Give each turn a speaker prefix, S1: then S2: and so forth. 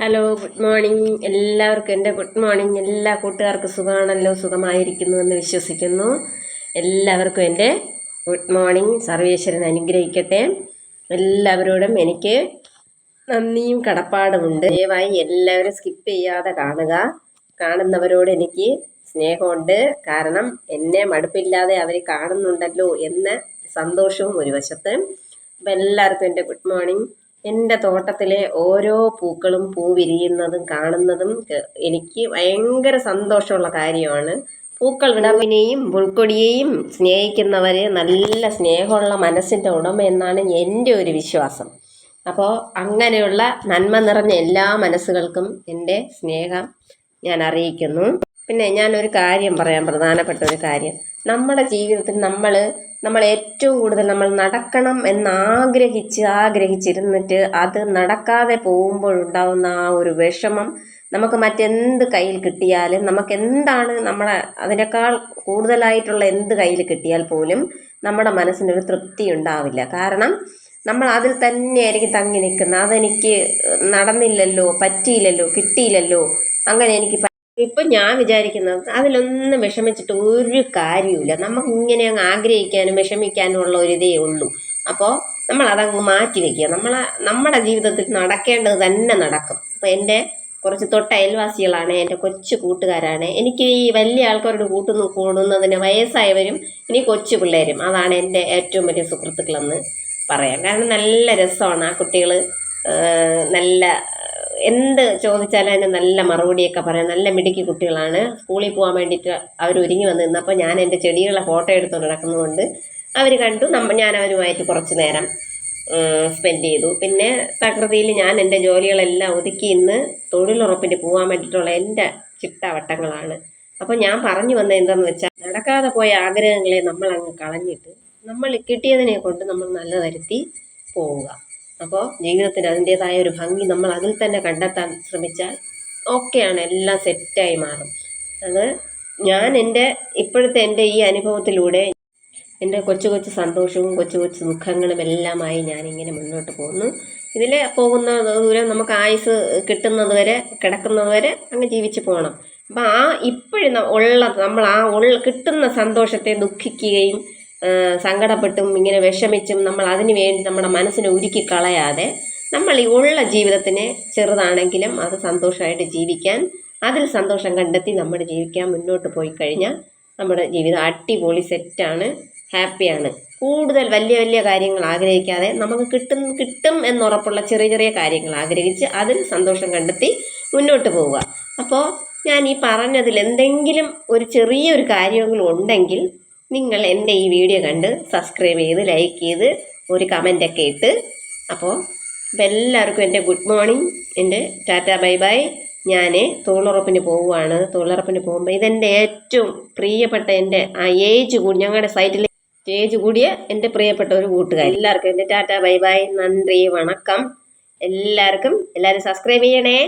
S1: Hello good morning എല്ലാവർക്കും എന്റെ good morning എല്ലാ കൂട്ടുകാർക്കും സുഖമാണല്ലോ? സുഖമായിരിക്കുന്നു എന്ന് വിശ്വസിക്കുന്നു. എല്ലാവർക്കും എന്റെ ഗുഡ് മോർണിംഗ് സർവേശ്വരൻ അനുഗ്രഹിക്കട്ടെ. എല്ലാവരോടും എനിക്ക് നന്ദിയും കടപ്പാടുമുണ്ട് ദയവായി എല്ലാവരും സ്കിപ്പ് ചെയ്യാതെ കാണുക. കാണുന്നവരോട് എനിക്ക് സ്നേഹമുണ്ട്. കാരണം എന്നെ മടുപ്പില്ലാതെ അവർ കാണുന്നുണ്ടല്ലോ എന്ന സന്തോഷവും ഒരു വശത്ത്. അപ്പം എല്ലാവർക്കും എന്റെ ഗുഡ് മോർണിംഗ് എന്റെ തോട്ടത്തിലെ ഓരോ പൂക്കളും പൂ വിരിയുന്നതും കാണുന്നതും എനിക്ക് ഭയങ്കര സന്തോഷമുള്ള കാര്യമാണ്. പൂക്കൾ വിടവിനെയും പുൽക്കൊടിയെയും സ്നേഹിക്കുന്നവരെ നല്ല സ്നേഹമുള്ള മനസ്സിന്റെ ഉടമ എന്നാണ് എന്റെ ഒരു വിശ്വാസം. അപ്പോൾ അങ്ങനെയുള്ള നന്മ നിറഞ്ഞ എല്ലാ മനസ്സുകൾക്കും എന്റെ സ്നേഹം ഞാൻ അറിയിക്കുന്നു. പിന്നെ ഞാനൊരു കാര്യം പറയാം പ്രധാനപ്പെട്ട ഒരു കാര്യം. നമ്മുടെ ജീവിതത്തിൽ നമ്മൾ നമ്മൾ ഏറ്റവും കൂടുതൽ നമ്മൾ നടക്കണം എന്നാഗ്രഹിച്ച് ആഗ്രഹിച്ചിരുന്നിട്ട് അത് നടക്കാതെ പോകുമ്പോഴുണ്ടാവുന്ന ആ ഒരു വിഷമം നമുക്ക് മറ്റെന്ത് കയ്യിൽ കിട്ടിയാലും നമുക്ക് എന്താണ് നമ്മളെ അതിനേക്കാൾ കൂടുതലായിട്ടുള്ള എന്ത് കയ്യിൽ കിട്ടിയാൽ പോലും നമ്മുടെ മനസ്സിനൊരു തൃപ്തി ഉണ്ടാവില്ല. കാരണം നമ്മൾ അതിൽ തന്നെയായിരിക്കും തങ്ങി നിൽക്കുന്നത്. അതെനിക്ക് നടന്നില്ലല്ലോ പറ്റിയില്ലല്ലോ കിട്ടിയില്ലല്ലോ അങ്ങനെ എനിക്ക് ഇപ്പം ഞാൻ വിചാരിക്കുന്നത് അതിലൊന്നും വിഷമിച്ചിട്ട് ഒരു കാര്യമില്ല നമുക്ക് ഇങ്ങനെ അങ്ങ് ആഗ്രഹിക്കാനും വിഷമിക്കാനും ഉള്ള ഒരിതേ ഉള്ളൂ. അപ്പോൾ നമ്മൾ അതങ്ങ് മാറ്റി വെക്കുക. നമ്മളെ നമ്മുടെ ജീവിതത്തിൽ നടക്കേണ്ടത് തന്നെ നടക്കും. അപ്പോൾ എന്റെ കുറച്ച് തൊട്ട അയൽവാസികളാണ് എന്റെ കൊച്ചു കൂട്ടുകാരാണ്. എനിക്ക് ഈ വലിയ ആൾക്കാരോട് കൂട്ടുന്നു കൂടുന്നതിന് വയസ്സായവരും ഇനി കൊച്ചു പിള്ളേരും. അതാണ് എന്റെ ഏറ്റവും വലിയ സുഹൃത്തുക്കളെന്ന് പറയാം. കാരണം നല്ല രസമാണ് ആ കുട്ടികൾ നല്ല എന്ത് ചോദിച്ചാലും അതിന് നല്ല മറുപടിയൊക്കെ പറയാം. നല്ല മിടുക്കി കുട്ടികളാണ്. സ്കൂളിൽ പോകാൻ വേണ്ടിയിട്ട് അവർ ഒരുങ്ങി വന്ന് നിന്നപ്പോൾ ഞാൻ എന്റെ ചെടികളെ ഫോട്ടോ എടുത്തുകൊണ്ട് നടക്കുന്നതുകൊണ്ട് അവർ കണ്ടു. നമ്മ ഞാൻ അവരുമായിട്ട് കുറച്ച് നേരം സ്പെൻഡ് ചെയ്തു. പിന്നെ പ്രകൃതിയിൽ ഞാൻ എന്റെ ജോലികളെല്ലാം ഒതുക്കി ഇന്ന് തൊഴിലുറപ്പിന് പോകാൻ വേണ്ടിയിട്ടുള്ള എന്റെ ചിട്ടവട്ടങ്ങളാണ്. അപ്പോൾ ഞാൻ പറഞ്ഞു വന്നത് എന്താണെന്ന് വെച്ചാൽ നടക്കാതെ പോയ ആഗ്രഹങ്ങളെ നമ്മൾ അങ്ങ് കളഞ്ഞിട്ട് നമ്മൾ കിട്ടിയതിനെ കൊണ്ട് നമ്മൾ നല്ല വരുത്തി പോവുക. അപ്പോൾ ജീവിതത്തിന് അതിന്റേതായ ഒരു ഭംഗി നമ്മൾ അതിൽ തന്നെ കണ്ടെത്താൻ ശ്രമിച്ചാൽ ഓക്കെയാണ് എല്ലാം സെറ്റായി മാറും. അത് ഞാൻ എന്റെ ഇപ്പോഴത്തെ എന്റെ ഈ അനുഭവത്തിലൂടെ എന്റെ കൊച്ചു കൊച്ചു സന്തോഷവും കൊച്ചു കൊച്ചു ദുഃഖങ്ങളും എല്ലാമായി ഞാനിങ്ങനെ മുന്നോട്ട് പോകുന്നു. ഇതിൽ പോകുന്ന ദൂരം നമുക്ക് ആയുസ് കിട്ടുന്നത് വരെ കിടക്കുന്നത് വരെ അങ്ങ് ജീവിച്ച് പോകണം. അപ്പം ആ ഇപ്പോഴും ഉള്ള നമ്മൾ ആ ഉള്ള കിട്ടുന്ന സന്തോഷത്തെ ദുഃഖിക്കുകയും സങ്കടപ്പെട്ടും ഇങ്ങനെ വിഷമിച്ചും നമ്മൾ അതിനു വേണ്ടി നമ്മുടെ മനസ്സിനെ ഉരുക്കി കളയാതെ നമ്മൾ ഈ ഉള്ള ജീവിതത്തിനെ ചെറുതാണെങ്കിലും അത് സന്തോഷമായിട്ട് ജീവിക്കാൻ അതിൽ സന്തോഷം കണ്ടെത്തി നമ്മൾ ജീവിക്കാൻ മുന്നോട്ട് പോയി കഴിഞ്ഞാൽ നമ്മുടെ ജീവിതം അടിപൊളി സെറ്റാണ് ഹാപ്പിയാണ് കൂടുതൽ വലിയ വലിയ കാര്യങ്ങൾ ആഗ്രഹിക്കാതെ നമുക്ക് കിട്ടും കിട്ടും എന്നുറപ്പുള്ള ചെറിയ ചെറിയ കാര്യങ്ങൾ ആഗ്രഹിച്ച് അതിൽ സന്തോഷം കണ്ടെത്തി മുന്നോട്ട് പോവുക. അപ്പോൾ ഞാൻ ഈ പറഞ്ഞതിൽ എന്തെങ്കിലും ഒരു ചെറിയൊരു കാര്യമെങ്കിലും ഉണ്ടെങ്കിൽ നിങ്ങൾ എന്റെ ഈ വീഡിയോ കണ്ട് സബ്സ്ക്രൈബ് ചെയ്ത് ലൈക്ക് ചെയ്ത് ഒരു കമന്റൊക്കെ ഇട്ട്. അപ്പോൾ എല്ലാവർക്കും എന്റെ ഗുഡ് മോർണിംഗ് എന്റെ ടാറ്റ ബൈ ബൈ. ഞാൻ തൊഴിലുറപ്പിന് പോവുകയാണ്. തൊഴിലുറപ്പിന് പോകുമ്പോൾ ഇതെന്റെ ഏറ്റവും പ്രിയപ്പെട്ട എന്റെ ആ ഏജ് കൂടി ഞങ്ങളുടെ സൈറ്റിൽ ഏജ് കൂടിയ എന്റെ പ്രിയപ്പെട്ട ഒരു കൂട്ടുകാർ എല്ലാവർക്കും എന്റെ ടാറ്റ ബൈ ബൈ. നന്ദി വണക്കം. എല്ലാവർക്കും എല്ലാവരും സബ്സ്ക്രൈബ് ചെയ്യണേ.